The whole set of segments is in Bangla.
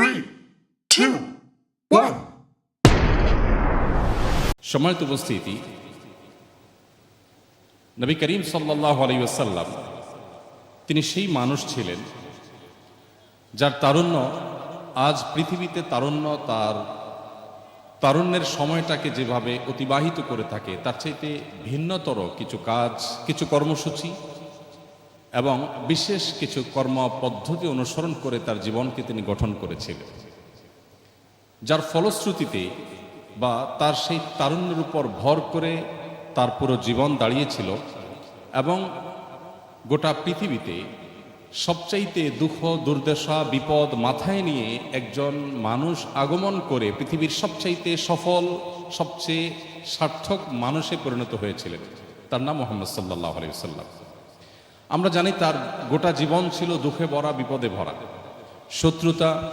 three, two, one. সম্মানিত উপস্থিতি নবী করিম সাল্লাহ আলাইসাল্লাম তিনি সেই মানুষ ছিলেন যার তারুণ্য আজ পৃথিবীতে তারুণ্য তার তারুণ্যের সময়টাকে যেভাবে অতিবাহিত করে থাকে তার চাইতে ভিন্নতর কিছু কাজ কিছু কর্মসূচি এবং বিশেষ কিছু কর্ম পদ্ধতি অনুসরণ করে তার জীবনকে তিনি গঠন করেছিলেন। যার ফলশ্রুতিতে বা তার সেই তারুণ্যের উপর ভর করে তার পুরো জীবন দাঁড়িয়েছিল এবং গোটা পৃথিবীতে সবচাইতে দুঃখ, দুর্দশা, বিপদ মাথায় নিয়ে একজন মানুষ আগমন করে পৃথিবীর সবচাইতে সফল, সবচেয়ে সার্থক মানুষে পরিণত হয়েছিলেন। তার নাম মোহাম্মদ সাল্লাহ আলাইসাল্লাম আমরা জানি তার গোটা জীবন ছিল দুঃখে ভরা, বিপদে ভরা। শত্রুতা,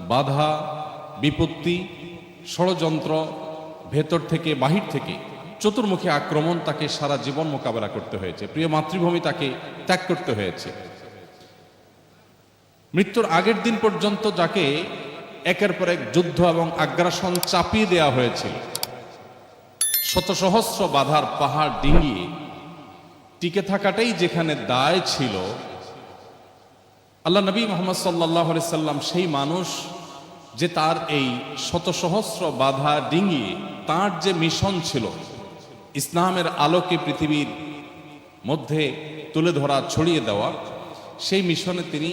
বাধা, বিপত্তি, ষড়যন্ত্র, ভেতর থেকে, বাহির থেকে, চতুর্মুখী আক্রমণ তাকে সারা জীবন মোকাবেলা করতে হয়েছে। প্রিয় মাতৃভূমি তাকে ত্যাগ করতে হয়েছে। মৃত্যুর আগের দিন পর্যন্ত যাকে একের পর এক যুদ্ধ এবং আগ্রাসন চাপিয়ে দেওয়া হয়েছিল। শত সহস্র বাধার পাহাড় ডিঙ্গিয়ে টিকে থাকাটাই যেখানে দায় ছিল, আল্লাহ নবী মোহাম্মদ সাল্লাহ সাল্লাম সেই মানুষ যে তার এই শত সহস্র বাধা ডিঙ্গিয়ে তার যে মিশন ছিল, ইসলামের আলোকে পৃথিবীর মধ্যে তুলে ধরা, ছড়িয়ে দেওয়া, সেই মিশনে তিনি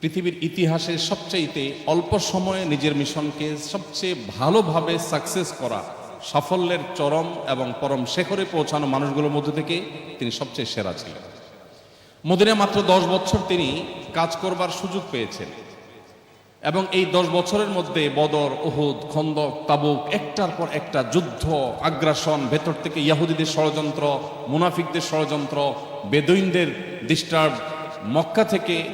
পৃথিবীর ইতিহাসে সবচাইতে অল্প সময়ে নিজের মিশনকে সবচেয়ে ভালোভাবে সাকসেস করা সাফল্যের চরম এবং পরম শেখরে পৌঁছানো মানুষগুলোর মধ্যে থেকে তিনি সবচেয়ে সেরা ছিলেন। মদিনে মাত্র দশ বছর তিনি কাজ করবার সুযোগ পেয়েছেন এবং এই দশ বছরের মধ্যে বদর ওহুদ খন্দক, তাবুক, একটার পর একটা যুদ্ধ, আগ্রাসন, ভেতর থেকে ইয়াহুদিদের ষড়যন্ত্র, মুনাফিকদের ষড়যন্ত্র, বেদইনদের ডিস্টার্ব মক্কা থেকে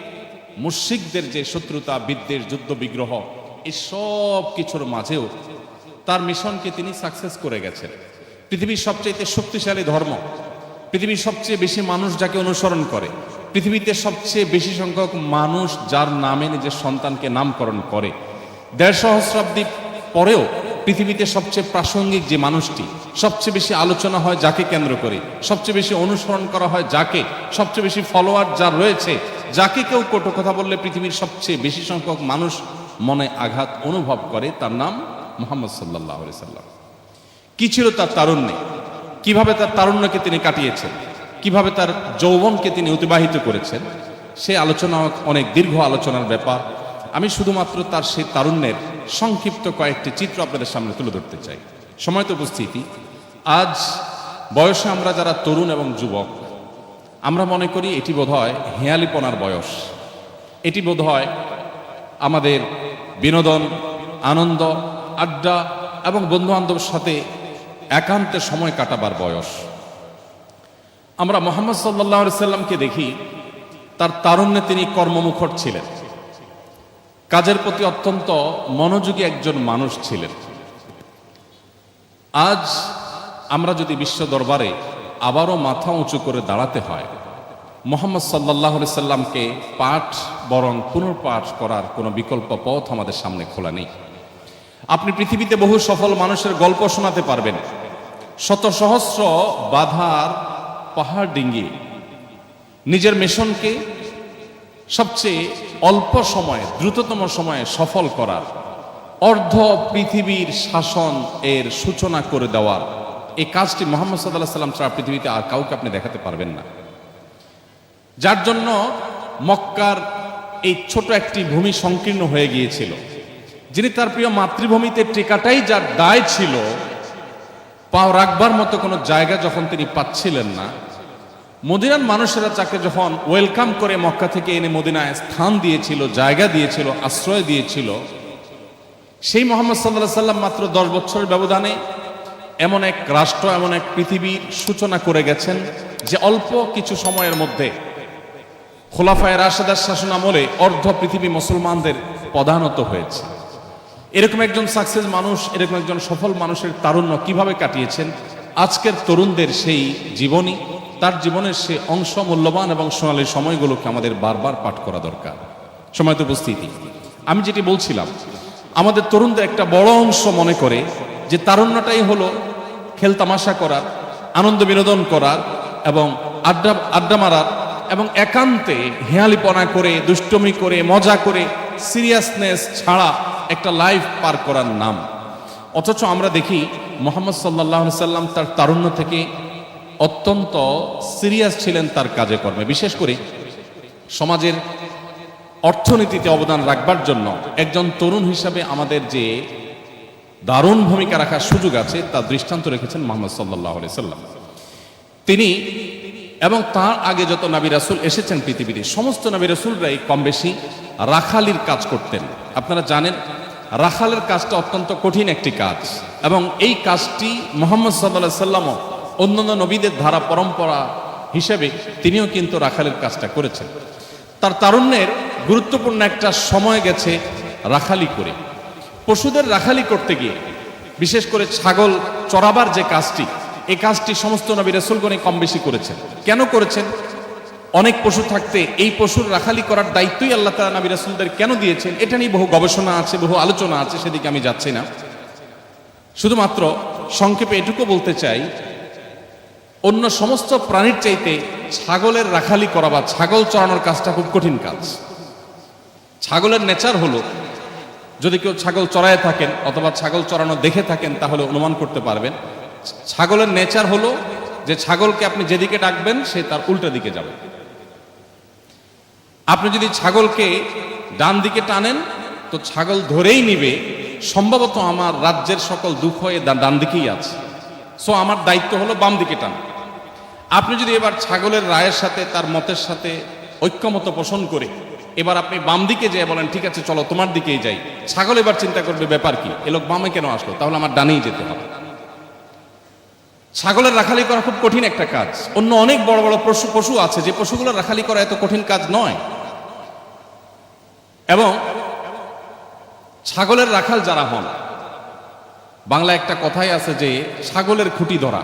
মুশিকদের যে শত্রুতা, বিদ্বেষ, যুদ্ধ বিগ্রহ এই সব কিছুর মাঝেও তার মিশনকে তিনি সাকসেস করে গেছেন। পৃথিবীর সবচেয়ে শক্তিশালী ধর্ম, পৃথিবীর সবচেয়ে বেশি মানুষ যাকে অনুসরণ করে, পৃথিবীতে সবচেয়ে বেশি সংখ্যক মানুষ যার নামে নিজের সন্তানকে নামকরণ করে। দেড় সহস্রাব্দী পরেও পৃথিবীতে সবচেয়ে প্রাসঙ্গিক যে মানুষটি, সবচেয়ে বেশি আলোচনা হয় যাকে কেন্দ্র করে, সবচেয়ে বেশি অনুসরণ করা হয় যাকে, সবচেয়ে বেশি ফলোয়ার যার রয়েছে, যাকে কেউ কটু কথা বললে পৃথিবীর সবচেয়ে বেশি সংখ্যক মানুষ মনে আঘাত অনুভব করে, তার নাম মোহাম্মদ সাল্লাহ সাল্লাম। কি ছিল তার তারুণ্যে? কীভাবে তার তারুণ্যকে তিনি কাটিয়েছেন? কীভাবে তার যৌবনকে তিনি অতিবাহিত করেছেন? সে আলোচনা অনেক দীর্ঘ আলোচনার ব্যাপার। আমি শুধুমাত্র তার সেই তারুণ্যের সংক্ষিপ্ত কয়েকটি চিত্র আপনাদের সামনে তুলে ধরতে চাই। সময়ত উপস্থিতি। আজ বয়সে আমরা যারা তরুণ এবং যুবক, আমরা মনে করি এটি বোধহয় হেয়ালিপনার বয়স। এটি বোধহয় আমাদের বিনোদন, আনন্দ আড্ডা এবং বন্ধু বান্ধবের সাথে একান্তে সময় কাটাবার বয়স। আমরা মোহাম্মদ সাল্লাহ সাল্লামকে দেখি, তার তারুণ্যে তিনি কর্মমুখর ছিলেন। কাজের প্রতি অত্যন্ত মনোযোগী একজন মানুষ ছিলেন। আজ আমরা যদি বিশ্ব দরবারে আবারও মাথা উঁচু করে দাঁড়াতে হয়, মোহাম্মদ সাল্লাহ সাল্লামকে পাঠ বরং পুনর্পাঠ করার কোনো বিকল্প পথ আমাদের সামনে খোলা নেই। আপনি পৃথিবীতে বহু সফল মানুষের গল্প শোনাতে পারবেন। শত সহস্র বাধার পাহাড় ডিঙ্গিয়ে নিজের মিশনকে সবচেয়ে অল্প সময়ে, দ্রুততম সময়ে সফল করার। অর্ধ পৃথিবীর শাসন এর সূচনা করে দেওয়ার। এই কাজটি মোহাম্মদ সাল্লাহ সাল্লাম ছাড়া পৃথিবীতে আর কাউকে আপনি দেখাতে পারবেন না। যার জন্য মক্কার এই ছোট একটি ভূমি সংকীর্ণ হয়ে গিয়েছিল। যিনি তার প্রিয় মাতৃভূমিতে টেকাটাই যার দায় ছিল, পাও রাখবার মতো কোনো জায়গা যখন তিনি পাচ্ছিলেন না, মদিনার মানুষেরা তাকে যখন ওয়েলকাম করে মক্কা থেকে এনে মদিনায় স্থান দিয়েছিল, জায়গা দিয়েছিল, আশ্রয় দিয়েছিল, সেই মোহাম্মদ সাল্লাহ সাল্লাম মাত্র দশ বছরের ব্যবধানে এমন এক রাষ্ট্র, এমন এক পৃথিবীর সূচনা করে গেছেন যে অল্প কিছু সময়ের মধ্যে খোলাফায় রাশেদার শাসন আমলে অর্ধ পৃথিবী মুসলমানদের প্রধানত হয়েছে। এরকম একজন সাকসেস মানুষ, এরকম একজন সফল মানুষের তারুণ্য কীভাবে কাটিয়েছেন? আজকের তরুণদের সেই জীবনী, তার জীবনের সে অংশ মূল্যবান এবং সোনালী সময়গুলোকে আমাদের বারবার পাঠ করা দরকার। সময় তো উপস্থিতি। আমি যেটি বলছিলাম, আমাদের তরুণদের একটা বড় অংশ মনে করে যে তারুণ্যটাই হলো খেলতামাশা করার আনন্দ বিনোদন করার এবং আড্ডা আড্ডা মারার এবং একান্তে হেয়ালিপনা করে, দুষ্টমি করে, মজা করে সিরিয়াসনেস ছাড়া একটা লাইফ পার করার নাম। অথচ আমরা দেখি মোহাম্মদ সাল্লাহ সাল্লাম তার তারুণ্য থেকে অত্যন্ত সিরিয়াস ছিলেন তার কাজে কর্মে। বিশেষ করে সমাজের অর্থনীতিতে অবদান রাখবার জন্য একজন তরুণ হিসাবে আমাদের যে দারুণ ভূমিকা রাখার সুযোগ আছে, তার দৃষ্টান্ত রেখেছেন মোহাম্মদ সাল্লাহ সাল্লাম। তিনি এবং তার আগে যত নবী রাসুল এসেছেন পৃথিবীতে, সমস্ত নবী রাসুলরাই কম বেশি রাখালির কাজ করতেন। আপনারা জানেন, রাখালের কাজটা অত্যন্ত কঠিন একটি কাজ এবং এই কাজটি মোহাম্মদ সাল্লাহ সাল্লামও অন্যান্য নবীদের ধারা পরম্পরা হিসেবে তিনিও কিন্তু রাখালের কাজটা করেছেন। তার তারুণ্যের গুরুত্বপূর্ণ একটা সময় গেছে রাখালি করে। পশুদের রাখালি করতে গিয়ে, বিশেষ করে ছাগল চড়াবার যে কাজটি এই কাজটি সমস্ত নবী রসুলগণে কম বেশি করেছেন। কেন করেছেন? অনেক পশু থাকতে এই পশুর রাখালি করার দায়িত্বই আল্লাহ তালা নবী রসুলদের কেন দিয়েছেন? এটা নিয়ে বহু গবেষণা আছে, বহু আলোচনা আছে, সেদিকে আমি যাচ্ছি না। শুধুমাত্র সংক্ষেপে এটুকু বলতে চাই, অন্য সমস্ত প্রাণীর চাইতে ছাগলের রাখালি করা বা ছাগল চড়ানোর কাজটা খুব কঠিন কাজ। ছাগলের নেচার হলো, যদি কেউ ছাগল চড়ায় থাকেন অথবা ছাগল চড়ানো দেখে থাকেন, তাহলে অনুমান করতে পারবেন ছাগলের নেচার হলো যে ছাগলকে আপনি যেদিকে ডাকবেন সে তার উল্টা দিকে যাবে। আপনি যদি ছাগলকে ডান দিকে টানেন, তো ছাগল ধরেই নিবে। সম্ভবত আমার রাজ্যের সকল দুঃখ এ ডান দিকেই আছে। সো আমার দায়িত্ব হলো বাম দিকে টান। আপনি যদি এবার ছাগলের রায়ের সাথে, তার মতের সাথে ঐক্যমত পোষণ করে, এবার আপনি বাম দিকে যেয়ে বলেন, ঠিক আছে, চলো তোমার দিকেই যাই। ছাগল এবার চিন্তা করবে, ব্যাপার কি? এ লোক বামে কেন আসলো? তাহলে আমার ডানেই যেতে হবে। ছাগলের রাখালি করা খুব কঠিন একটা কাজ। অন্য অনেক বড় বড় পশু পশু আছে, যে পশুগুলোর রাখালি করা এত কঠিন কাজ নয়। এবং ছাগলের রাখাল যারা হন, বাংলা একটা কথাই আছে যে ছাগলের খুঁটি ধরা।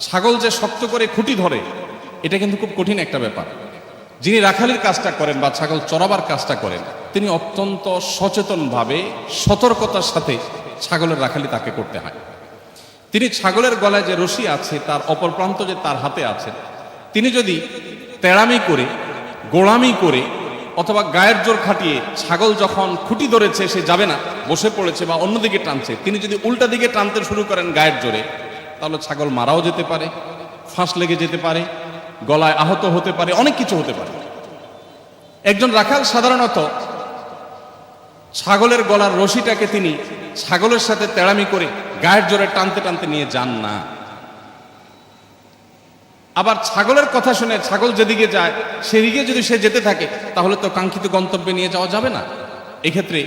ছাগল যে শক্ত করে খুঁটি ধরে, এটা কিন্তু খুব কঠিন একটা ব্যাপার। যিনি রাখালির কাজটা করেন বা ছাগল চড়াবার কাজটা করেন, তিনি অত্যন্ত সচেতনভাবে সতর্কতার সাথে ছাগলের রাখালি তাকে করতে হয়। তিনি ছাগলের গলায় যে রশি আছে, তার অপর প্রান্ত যে তার হাতে আছে, তিনি যদি তেড়ামি করে, গোড়ামি করে, অথবা গায়ের জোর খাটিয়ে ছাগল যখন খুঁটি ধরেছে, সে যাবে না, বসে পড়েছে বা অন্যদিকে টানছে, তিনি যদি উল্টা দিকে টানতে শুরু করেন গায়ের জোরে, তাহলে ছাগল মারাও যেতে পারে, ফাঁস লেগে যেতে পারে, গলায় আহত হতে পারে, অনেক কিছু হতে পারে। একজন রাখাল সাধারণত ছাগলের গলার রশিটাকে তিনি ছাগলের সাথে তেড়ামি করে গায়ের জোরে টানতে টানতে নিয়ে যান না। আবার ছাগলের কথা শুনে ছাগল যেদিকে যায়, সেদিকে যদি সে যেতে থাকে, তাহলে তো কাঙ্ক্ষিত গন্তব্যে নিয়ে যাওয়া যাবে না। এক্ষেত্রে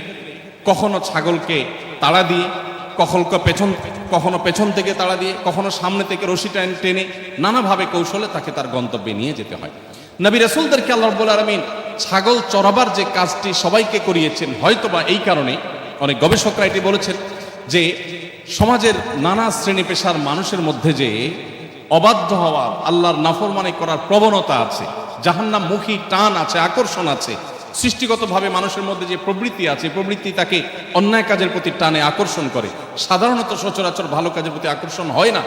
কখনো ছাগলকে তাড়া দিয়ে, কখনো পেছন কখনো পেছন থেকে তাড়া দিয়ে, কখনো সামনে থেকে রশি টেনে টেনে নানাভাবে কৌশলে তাকে তার গন্তব্যে নিয়ে যেতে হয়। নবী রসুলদেরকে আল্লাহ রব্বুল আলমিন ছাগল চড়াবার যে কাজটি সবাইকে করিয়েছেন, হয়তোবা এই কারণে অনেক গবেষকরা এটি বলেছেন যে সমাজের নানা শ্রেণি পেশার মানুষের মধ্যে যে অবাধ্য হওয়ার আল্লাহর নাফরমানি করার প্রবণতা আছে জাহান্নাম মুখী টান আছে, আকর্ষণ আছে, সৃষ্টিগতভাবে মানুষের মধ্যে যে প্রবৃত্তি আছে, প্রবৃত্তি তাকে অন্যায় কাজের প্রতি টানে, আকর্ষণ করে। সাধারণত সচরাচর ভালো কাজের প্রতি আকর্ষণ হয় না।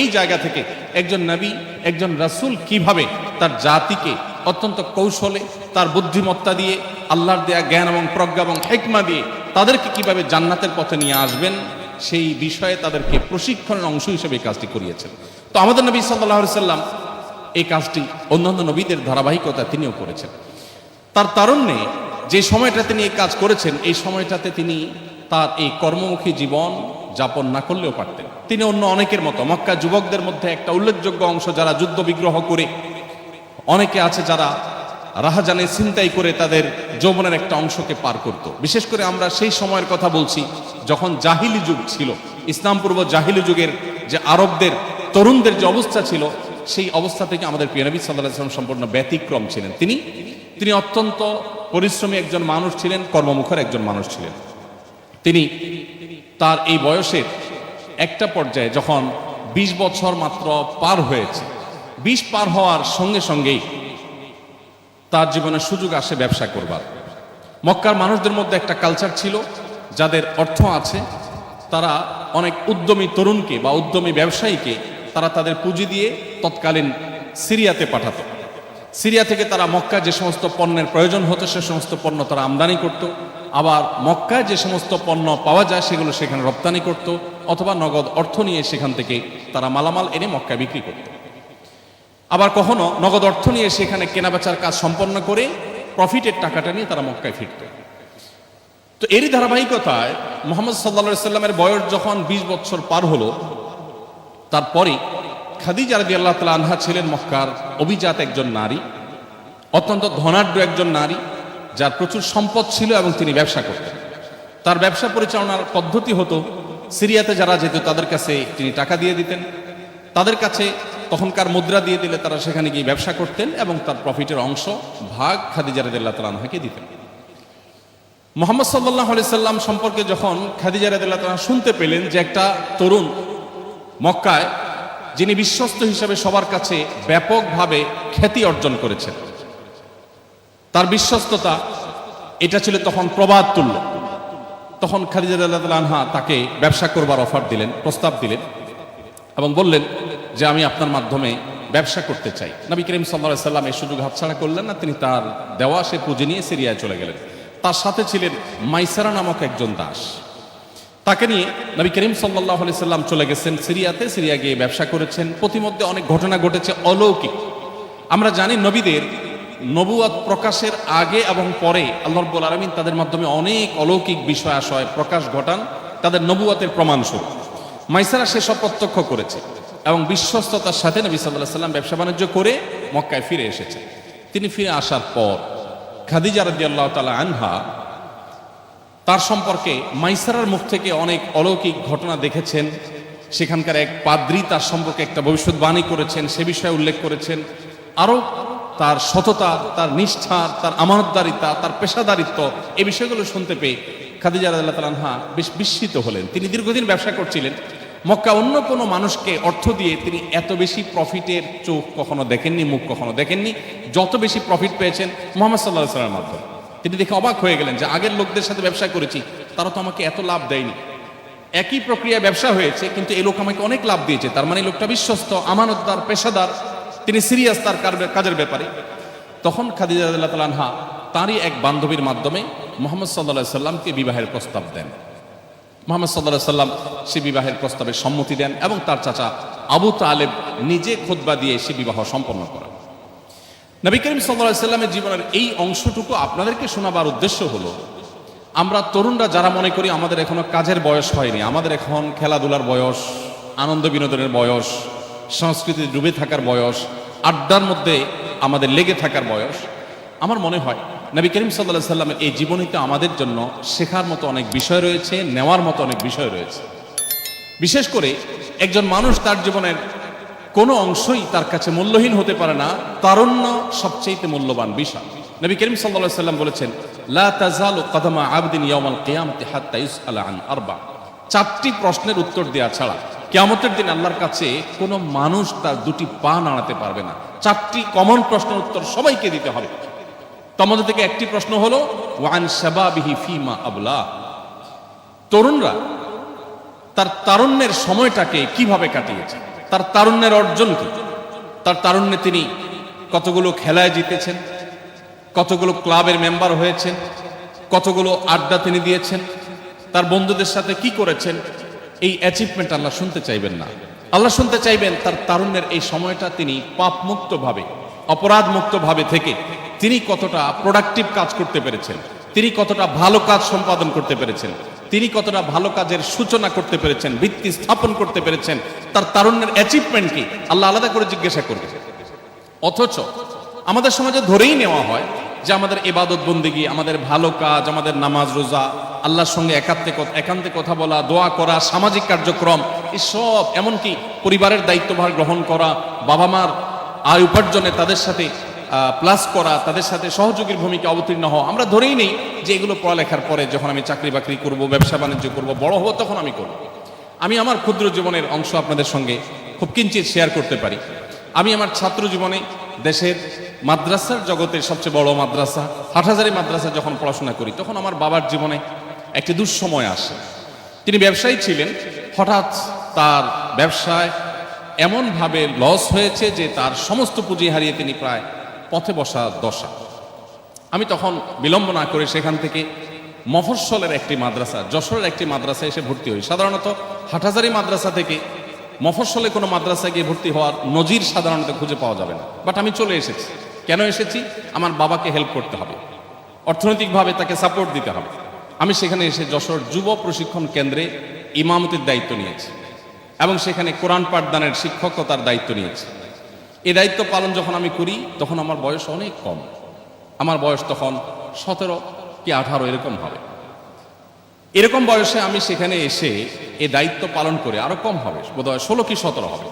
এই জায়গা থেকে একজন নবী, একজন রাসূল কীভাবে তার জাতিকে অত্যন্ত কৌশলে, তার বুদ্ধিমত্তা দিয়ে, আল্লাহর দেয়া জ্ঞান এবং প্রজ্ঞা এবং হেকমা দিয়ে তাদেরকে কীভাবে জান্নাতের পথে নিয়ে আসবেন, সেই বিষয়ে তাদেরকে প্রশিক্ষণের অংশ হিসেবে এই কাজটি করিয়েছেন। তো আমাদের নবী সাল্লাহ সাল্লাম এই কাজটি অন্যান্য নবীদের ধারাবাহিকতা তিনিও করেছেন। তার তারুণ্যে যে সময়টা তিনি এই কাজ করেছেন, এই সময়টাতে তিনি তার এই কর্মমুখী জীবন যাপন না করলেও পারতেন। তিনি অন্য অনেকের মতো, মক্কা যুবকদের মধ্যে একটা উল্লেখযোগ্য অংশ যারা যুদ্ধ বিগ্রহ করে অনেকে আছে যারা রাহাজানে ছিনতাই করে তাদের যৌবনের একটা অংশকে পার করত। বিশেষ করে আমরা সেই সময়ের কথা বলছি যখন জাহিলি যুগ ছিল। ইসলাম পূর্ব জাহিলি যুগের যে আরবদের, তরুণদের যে অবস্থা ছিল, সেই অবস্থা থেকে আমাদের পিয়ানবী সাল্লাহ ইসলাম সম্পূর্ণ ব্যতিক্রম ছিলেন। তিনি তিনি অত্যন্ত পরিশ্রমী একজন মানুষ ছিলেন, কর্মমুখর একজন মানুষ ছিলেন। তিনি, তার এই বয়সের একটা পর্যায়ে যখন ২০ বছর মাত্র পার হয়েছে ২০ পার হওয়ার সঙ্গে সঙ্গেই তার জীবনে সুযোগ আসে ব্যবসা করবার। মক্কার মানুষদের মধ্যে একটা কালচার ছিল, যাদের অর্থ আছে, তারা অনেক উদ্যমী তরুণকে বা উদ্যমী ব্যবসায়ীকে তারা তাদের পুঁজি দিয়ে তৎকালীন সিরিয়াতে পাঠাতো। সিরিয়া থেকে তারা মক্কায় যে সমস্ত পণ্যের প্রয়োজন হতো, সে সমস্ত পণ্য তারা আমদানি করত। আবার মক্কায় যে সমস্ত পণ্য পাওয়া যায়, সেগুলো সেখানে রপ্তানি করত, অথবা নগদ অর্থ নিয়ে সেখান থেকে তারা মালামাল এনে মক্কায় বিক্রি করত। আবার কখনো নগদ অর্থ নিয়ে সেখানে কেনাবেচার কাজ সম্পন্ন করে প্রফিটের টাকাটা নিয়ে তারা মক্কায় ফিরত। তো এরই ধারাবাহিকতায় মোহাম্মদ সাল্লা সাল্লামের বয়স যখন ২০ বছর পার হলো, তারপরে খাদিজা রাদি আল্লাহ তালা আনহা ছিলেন মক্কার অভিজাত একজন নারী, অত্যন্ত ধনাঢ্য একজন নারী, যার প্রচুর সম্পদ ছিল এবং তিনি ব্যবসা করতেন। তার ব্যবসা পরিচালনার পদ্ধতি হতো, সিরিয়াতে যারা যেত তাদের কাছে তিনি টাকা দিয়ে দিতেন। তাদের কাছে তখনকার মুদ্রা দিয়ে দিলে তারা সেখানে গিয়ে ব্যবসা করতেন এবং তার প্রফিটের অংশ ভাগ খাদিজা রাদি আল্লাহ তালা আনহাকে দিতেন। মোহাম্মদ সাল্লাহ সাল্লাম সম্পর্কে যখন খাদিজা রাদিল্লাহ তাআলা শুনতে পেলেন যে একটা তরুণ মক্কায়, যিনি বিশ্বস্ত হিসাবে সবার কাছে ব্যাপকভাবে খ্যাতি অর্জন করেছেন, তার বিশ্বস্ততা এটা ছিল তখন প্রবাদ তুল্য। তখন খাদিজা আনহা তাকে ব্যবসা করবার অফার দিলেন, প্রস্তাব দিলেন এবং বললেন যে আমি আপনার মাধ্যমে ব্যবসা করতে চাই। নবী করিম সাল্লাহ সাল্লাম এই সুযোগ হাতছাড়া করলেন না, তিনি তার দেওয়া সে পুঁজি নিয়ে সিরিয়ায় চলে গেলেন। তার সাথে ছিলেন মাইসারা নামক একজন দাস। তাকে নিয়ে নবী করিম সাল্লাহ সাল্লাম চলে গেছেন সিরিয়াতে। সিরিয়া গিয়ে ব্যবসা করেছেন। প্রতিমধ্যে অনেক ঘটনা ঘটেছে অলৌকিক। আমরা জানি নবীদের নবুয়াত প্রকাশের আগে এবং পরে আল্লাহ রব্বুল আলমিন তাদের মাধ্যমে অনেক অলৌকিক বিষয় আশয় প্রকাশ ঘটান। তাদের নবুয়াতের প্রমাণস্বরূপ। মাইসারা সেসব প্রত্যক্ষ করেছে। এবং বিশ্বস্ততার সাথে নবী সাল্লাহ সাল্লাম ব্যবসা বাণিজ্য করে মক্কায় ফিরে এসেছে তিনি ফিরে আসার পর খাদিজা রাদি আল্লাহ তালা আনহা তার সম্পর্কে মাইসারার মুখ থেকে অনেক অলৌকিক ঘটনা দেখেছেন। সেখানকার এক পাদ্রী তার সম্পর্কে একটা ভবিষ্যৎবাণী করেছেন, সে বিষয়ে উল্লেখ করেছেন। আরও তার সততা, তার নিষ্ঠা, তার আমানতদারিতা, তার পেশাদারিত্ব এই বিষয়গুলো শুনতে পেয়ে খাদিজা আল্লাহ তাআলা আনহা বেশ বিস্মিত হলেন। তিনি দীর্ঘদিন ব্যবসা করছিলেন। মক্কা অন্য কোনো মানুষকে অর্থ দিয়ে তিনি এত বেশি প্রফিটের চোখ কখনো দেখেননি, মুখ কখনো দেখেননি। যত বেশি প্রফিট পেয়েছেন মোহাম্মদ সাল্লাহ সাল্লামের মাধ্যমে। তিনি দেখে অবাক হয়ে গেলেন যে আগের লোকদের সাথে ব্যবসা করেছি, তারা তো আমাকে এত লাভ দেয়নি। একই প্রক্রিয়া ব্যবসা হয়েছে, কিন্তু এই লোক আমাকে অনেক লাভ দিয়েছে। তার মানে লোকটা বিশ্বস্ত, আমানতদার, পেশাদার, তিনি সিরিয়াস তার কাজের ব্যাপারে। তখন খাদিজা আনহা তারই এক বান্ধবীর মাধ্যমে মোহাম্মদ সাল্লাহ সাল্লামকে বিবাহের প্রস্তাব দেন। মোহাম্মদ সাল্লাহ সাল্লাম সে বিবাহের প্রস্তাবে সম্মতি দেন এবং তার চাচা আবু তালেব নিজে খোদবা দিয়ে সে বিবাহ সম্পন্ন করেন। নবী করিম সাল্লাহ সাল্লামের জীবনের এই অংশটুকু আপনাদেরকে শোনাবার উদ্দেশ্য হলো, আমরা তরুণরা যারা মনে করি আমাদের এখনও কাজের বয়স হয়নি, আমাদের এখন খেলাধুলার বয়স, আনন্দ বিনোদনের বয়স সংস্কৃতি ডুবে থাকার বয়স, আড্ডার মধ্যে আমাদের লেগে থাকার বয়স, আমার মনে হয় নবী করিম সাল্লাহ সাল্লামের এই জীবনীতে আমাদের জন্য শেখার মতো অনেক বিষয় রয়েছে, নেওয়ার মতো অনেক বিষয় রয়েছে। বিশেষ করে একজন মানুষ তার জীবনের কোনো অংশই তার কাছে মূল্যহীন হতে পারে না, তারুণ্য সবচেয়ে মূল্যবান বিষয়। নবী করিম সাল্লাল্লাহু সাল্লাম বলেছেন চারটি প্রশ্নের উত্তর দেওয়া ছাড়া কিয়ামতের দিন আল্লাহর কাছে কোনো মানুষ তার দুটি পা নাড়াতে পারবে না। চারটি কমন প্রশ্নের উত্তর সবাইকে দিতে হবে। মধ্যে থেকে একটি প্রশ্ন হলো, ওয়ান শাবাবিহি ফিমা আবলা? তরুণরা তার তারুণ্যের সময়টাকে কীভাবে কাটিয়েছে? তার তারুণ্যের অর্জন কি? তার তারুণ্যে তিনি কতগুলো খেলায় জিতেছেন? কতগুলো ক্লাবের মেম্বার হয়েছেন? কতগুলো আড্ডা তিনি দিয়েছেন? তার বন্ধুদের সাথে কি করেছেন? এই অ্যাচিভমেন্ট আল্লাহ শুনতে চাইবেন না। আল্লাহ শুনতে চাইবেন তার তারুণ্যের এই সময়টা তিনি পাপ মুক্তভাবে অপরাধ মুক্তভাবে থেকে তিনি কতটা প্রোডাক্টিভ কাজ করতে পেরেছেন? তিনি কতটা ভালো কাজ সম্পাদন করতে পেরেছেন? তিনি কতটা ভালো কাজের সূচনা করতে পেরেছেন? ভিত্তি স্থাপন করতে পেরেছেন? তার তারুণ্যের অ্যাচিভমেন্ট কি? আল্লাহ আলাদা করে জিজ্ঞাসা করবে। অথচ আমাদের সমাজে ধরেই নেওয়া হয় যে আমাদের এবাদত বন্দিগি, আমাদের ভালো কাজ, আমাদের নামাজ, রোজা, আল্লাহর সঙ্গে একাত্তে একান্তে কথা বলা, দোয়া করা, সামাজিক কার্যক্রম, এসব এমনকি পরিবারের দায়িত্বভার গ্রহণ করা, বাবা মার আয় উপার্জনে তাদের সাথে প্লাস করা, তাদের সাথে সহযোগীর ভূমিকা অবতীর্ণ হওয়া। আমরা ধরেই নেই যে এগুলো পড়ালেখার পরে যখন আমি চাকরি বাকরি করব, ব্যবসা বাণিজ্য করব, বড় হব, তখন আমি করব। আমি আমার ক্ষুদ্র জীবনের অংশ আপনাদের সঙ্গে খুব কিঞ্চিত শেয়ার করতে পারি। আমি আমার ছাত্র জীবনে দেশের মাদ্রাসার জগতের সবচেয়ে বড় মাদ্রাসা, হাটহাজারি মাদ্রাসা যখন পড়াশোনা করি, তখন আমার বাবার জীবনে একটি দুঃসময় আসে। তিনি ব্যবসায়ী ছিলেন, হঠাৎ তার ব্যবসায় এমনভাবে লস হয়েছে যে তার সমস্ত পুঁজি হারিয়ে তিনি প্রায় পথে বসা দশা। আমি তখন বিলম্ব না করে সেখান থেকে মফস্বলের একটি মাদ্রাসা, যশোরের একটি মাদ্রাসায় এসে ভর্তি হই। সাধারণত হাটহাজারি মাদ্রাসা থেকে মফস্বলে কোনো মাদ্রাসায় গিয়ে ভর্তি হওয়ার নজির সাধারণত খুঁজে পাওয়া যাবে না। বাট আমি চলে এসেছি। কেন এসেছি? আমার বাবাকে হেল্প করতে হবে। অর্থনৈতিকভাবে তাকে সাপোর্ট দিতে হবে। আমি সেখানে এসে যশোর যুব প্রশিক্ষণ কেন্দ্রে ইমামতির দায়িত্ব নিয়েছি এবং সেখানে কোরআন পাঠদানের শিক্ষকতার দায়িত্ব নিয়েছি। এই দায়িত্ব পালন যখন আমি করি, তখন আমার বয়স অনেক কম। আমার বয়স তখন সতেরো কি আঠারো, এরকম হবে। এরকম বয়সে আমি সেখানে এসে এ দায়িত্ব পালন করে আরও কম হবে, বোধহয় ষোলো কি সতেরো হবে।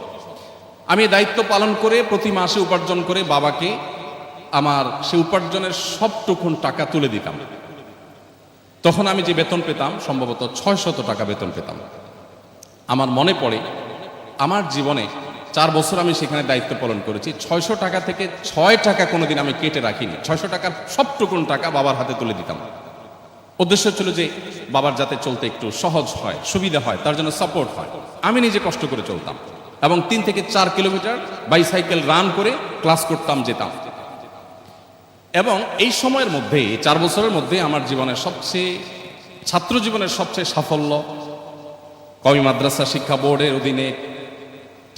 আমি দায়িত্ব পালন করে প্রতি মাসে উপার্জন করে বাবাকে আমার সে উপার্জনের সবটুকুন টাকা তুলে দিতাম। তখন আমি যে বেতন পেতাম, সম্ভবত ছয় শত টাকা বেতন পেতাম। আমার মনে পড়ে, আমার জীবনে চার বছর আমি সেখানে দায়িত্ব পালন করেছি। ছয়শো টাকা থেকে ছয় টাকা কোনোদিন আমি কেটে রাখিনি। ছয়শো টাকার সবটুকুন টাকা বাবার হাতে তুলে দিতাম। উদ্দেশ্য ছিল যে বাবার যাতে চলতে একটু সহজ হয়, সুবিধা হয়, তার জন্য সাপোর্ট হয়। আমি নিজে কষ্ট করে চলতাম এবং তিন থেকে চার কিলোমিটার বাইসাইকেল রান করে ক্লাস করতাম, যেতাম। এবং এই সময়ের মধ্যে চার বছরের মধ্যে আমার জীবনের সবচেয়ে, ছাত্র জীবনের সবচেয়ে সাফল্য, কবি মাদ্রাসা শিক্ষা বোর্ডের অধীনে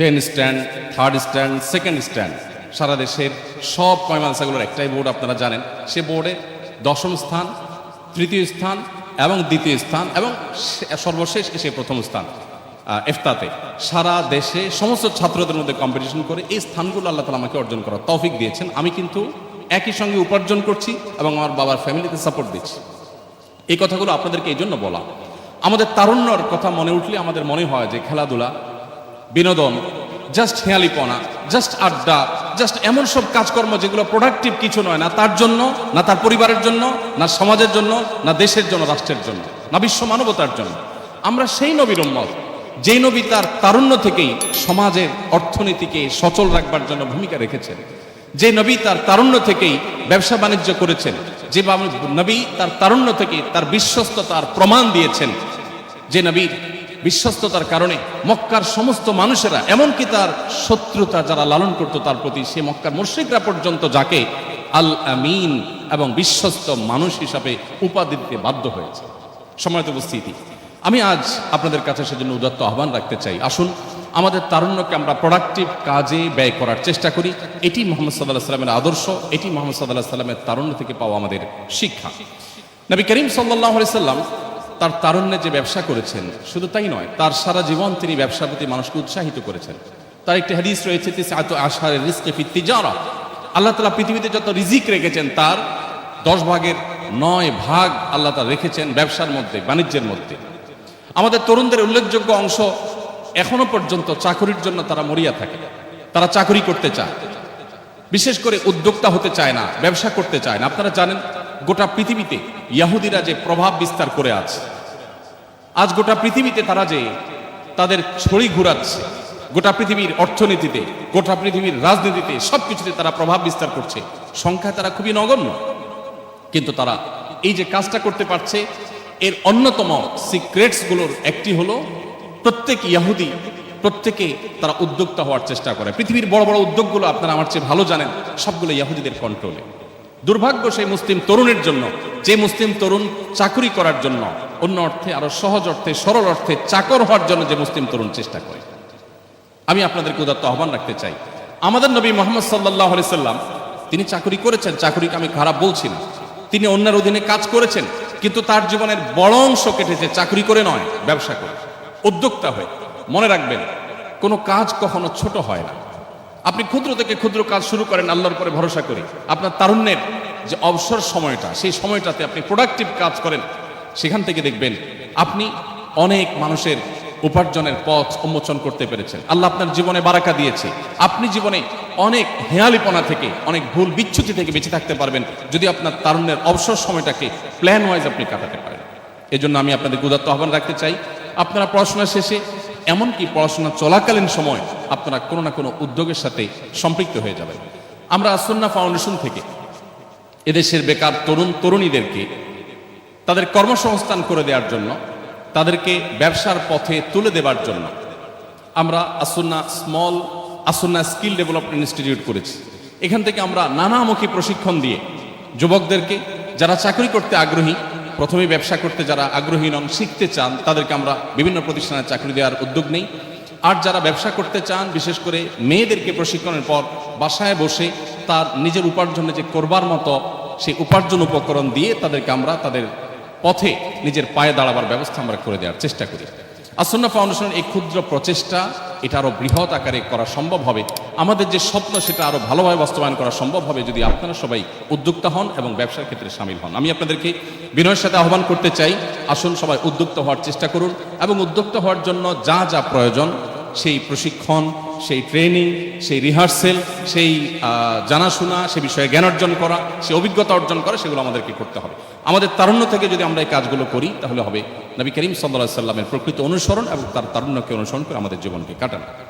ten stand, third stand, second stand. সারা দেশের সব কমি মাদ্রাসাগুলোর একটাই বোর্ড আপনারা জানেন। সে বোর্ডে দশম স্থান, তৃতীয় স্থান এবং দ্বিতীয় স্থান এবং সর্বশেষ এসে প্রথম স্থান এফতাতে। সারা দেশে সমস্ত ছাত্রদের মধ্যে কম্পিটিশন করে এই স্থানগুলো আল্লাহ তালা আমাকে অর্জন করার তৌফিক দিয়েছেন। আমি কিন্তু একই সঙ্গে উপার্জন করছি এবং আমার বাবার ফ্যামিলিতে সাপোর্ট দিচ্ছি। এই কথাগুলো আপনাদেরকে এই জন্য বলা। আমাদের তারুণ্যর কথা মনে উঠলে আমাদের মনে হয় যে খেলাধুলা বিনোদন জাস্ট হেয়ালিপনা জাস্ট আড্ডা জাস্ট এমন সব কাজকর্ম যেগুলো প্রোডাক্টিভ কিছু নয়, না তার জন্য, না তার পরিবারের জন্য, না সমাজের জন্য, না দেশের জন্য, রাষ্ট্রের জন্য, না বিশ্ব মানবতার জন্য। আমরা সেই নবীর উম্মত, যেই নবী তার তারুণ্য থেকেই সমাজের অর্থনীতিকে সচল রাখবার জন্য ভূমিকা রেখেছেন। যে নবী তার তারুণ্য থেকেই ব্যবসা বাণিজ্য করেছেন, যে নবী তার তারুণ্য থেকে তার বিশ্বস্ততার প্রমাণ দিয়েছেন। যে নবীর বিশ্বস্ততার কারণে মক্কার সমস্ত মানুষেরা, এমনকি তার শত্রুতা যারা লালন করত তার প্রতি, সে মক্কার মুশ্রিকরা পর্যন্ত যাকে আল আমিন এবং বিশ্বস্ত মানুষ হিসাবে উপাধি দিতে বাধ্য হয়েছে। সময়ত উপস্থিতি, আমি আজ আপনাদের কাছে সেজন্য উদাত্ত আহ্বান রাখতে চাই। আসুন, আমাদের তারুণ্যকে আমরা প্রোডাক্টিভ কাজে ব্যয় করার চেষ্টা করি। এটি মোহাম্মদ সাল্লাহ সাল্লামের আদর্শ, এটি মোহাম্মদ সাল্লাহ সাল্লামের তারুণ্য থেকে পাওয়া আমাদের শিক্ষা। নবী করিম সাল্লাহ সাল্লাম তার তারুণ্যে যে ব্যবসা করেছেন, শুধু তাই নয়, তার সারা জীবন তিনি ব্যবসার প্রতি মানুষকে উৎসাহিত করেছেন। তার একটি হাদিস রয়েছে এত আশারের রিস্কে ফিত্তি যারা আল্লাহ তালা পৃথিবীতে যত রিজিক রেখেছেন, তার দশ ভাগের নয় ভাগ আল্লাহ তালা রেখেছেন ব্যবসার মধ্যে, বাণিজ্যের মধ্যে। আমাদের তরুণদের উল্লেখযোগ্য অংশ এখনও পর্যন্ত চাকরির জন্য তারা মরিয়া থাকে। তারা চাকরি করতে চায়। বিশেষ করে উদ্যোক্তা হতে চায় না, ব্যবসা করতে চায় না। আপনারা জানেন গোটা পৃথিবীতে ইয়াহুদিরা যে প্রভাব বিস্তার করে আছে, আজ গোটা পৃথিবীতে তারা যে তাদের ছড়ি ঘুরাচ্ছে, গোটা পৃথিবীর অর্থনীতিতে, গোটা পৃথিবীর রাজনীতিতে সব কিছুতে তারা প্রভাব বিস্তার করছে। সংখ্যায় তারা খুবই নগণ্য। কিন্তু তারা এই যে কাজটা করতে পারছে, এর অন্যতম সিক্রেটসগুলোর একটি হলো, প্রত্যেক ইয়াহুদি, প্রত্যেকে তারা উদ্যোক্তা হওয়ার চেষ্টা করে। পৃথিবীর বড় বড় উদ্যোগগুলো আপনারা আমার চেয়ে ভালো জানেন, সবগুলো ইয়াহুদিদের কন্ট্রোলে দুর্ভাগ্য সেই মুসলিম তরুণের জন্য, যে মুসলিম তরুণ চাকরি করার জন্য, অন্য অর্থে আরও সহজ অর্থে, সরল অর্থে চাকর হওয়ার জন্য যে মুসলিম তরুণ চেষ্টা করে। আমি আপনাদেরকে উদাত্ত আহ্বান রাখতে চাই। আমাদের নবী মোহাম্মদ সাল্লাহ সাল্লাম, তিনি চাকরি করেছেন, চাকরিকে আমি খারাপ বলছি না। তিনি অন্যের অধীনে কাজ করেছেন, কিন্তু তার জীবনের বড় অংশ কেটেছে চাকরি করে নয়, ব্যবসা করে। উদ্যোক্তা হয়ে, মনে রাখবেন, কোনো কাজ কখনো ছোট হয় না। আপনি ক্ষুদ্র থেকে ক্ষুদ্র কাজ শুরু করেন, আল্লাহর পরে ভরসা করি। আপনার তারুণ্যের যে অবসর সময়টা, সেই সময়টাতে আপনি প্রোডাক্টিভ কাজ করেন, সেখান থেকে দেখবেন আপনি অনেক মানুষের উপার্জনের পথ উন্মোচন করতে পেরেছেন। আল্লাহ আপনার জীবনে বারাকা দিয়েছে। আপনি জীবনে অনেক হেয়ালিপনা থেকে, অনেক ভুল বিচ্ছুতি থেকে বেঁচে থাকতে পারবেন, যদি আপনার তারুণ্যের অবসর সময়টাকে প্ল্যান ওয়াইজ আপনি কাটাতে পারেন। এজন্য আমি আপনাদের উদাত্ত আহ্বান রাখতে চাই। আপনারা পড়াশোনা শেষে এমনকি পড়াশোনা চলাকালীন সময় আপনারা কোনো না কোনো উদ্যোগের সাথে সম্পৃক্ত হয়ে যাবেন। আমরা আসন্না ফাউন্ডেশন থেকে এদেশের বেকার তরুণ তরুণীদেরকে তাদের কর্মসংস্থান করে দেওয়ার জন্য, তাদেরকে ব্যবসার পথে তুলে দেওয়ার জন্য আমরা আসন্না স্মল আসন্না স্কিল ডেভেলপমেন্ট ইনস্টিটিউট করেছি। এখান থেকে আমরা নানামুখী প্রশিক্ষণ দিয়ে যুবকদেরকে, যারা চাকরি করতে আগ্রহী, প্রথমে ব্যবসা করতে যারা আগ্রহী নন, শিখতে চান, তাদেরকে আমরা বিভিন্ন প্রতিষ্ঠানে চাকরি দেওয়ার উদ্যোগ নেই। আর যারা ব্যবসা করতে চান, বিশেষ করে মেয়েদেরকে প্রশিক্ষণের পর বাসায় বসে তার নিজের উপার্জনে যে করবার মতো সেই উপার্জন উপকরণ দিয়ে তাদেরকে আমরা তাদের পথে নিজের পায়ে দাঁড়াবার ব্যবস্থা আমরা করে দেওয়ার চেষ্টা করি। আসন্না ফাউন্ডেশনের এই ক্ষুদ্র প্রচেষ্টা, এটা আরও বৃহৎ আকারে করা সম্ভব হবে। আমাদের যে স্বপ্ন, সেটা আরও ভালোভাবে বাস্তবায়ন করা সম্ভব হবে যদি আপনারা সবাই উদ্যোক্তা হন এবং ব্যবসার ক্ষেত্রে সামিল হন। আমি আপনাদেরকে বিনয়ের সাথে আহ্বান করতে চাই, আসুন সবাই উদ্যোক্তা হওয়ার চেষ্টা করুন এবং উদ্যোক্তা হওয়ার জন্য যা যা প্রয়োজন সেই প্রশিক্ষণ, সেই ট্রেনিং, সেই রিহার্সেল, সেই জানাশোনা, সে বিষয়ে জ্ঞান অর্জন করা, সে অভিজ্ঞতা অর্জন করা, সেগুলো আমাদেরকে করতে হবে। আমাদের তারুণ্য থেকে যদি আমরা এই কাজগুলো করি, তাহলে হবে নবী করিম সাল্লাহ সাল্লামের প্রকৃত অনুসরণ এবং তার তারুণ্যকে অনুসরণ করে আমাদের জীবনকে কাটানো।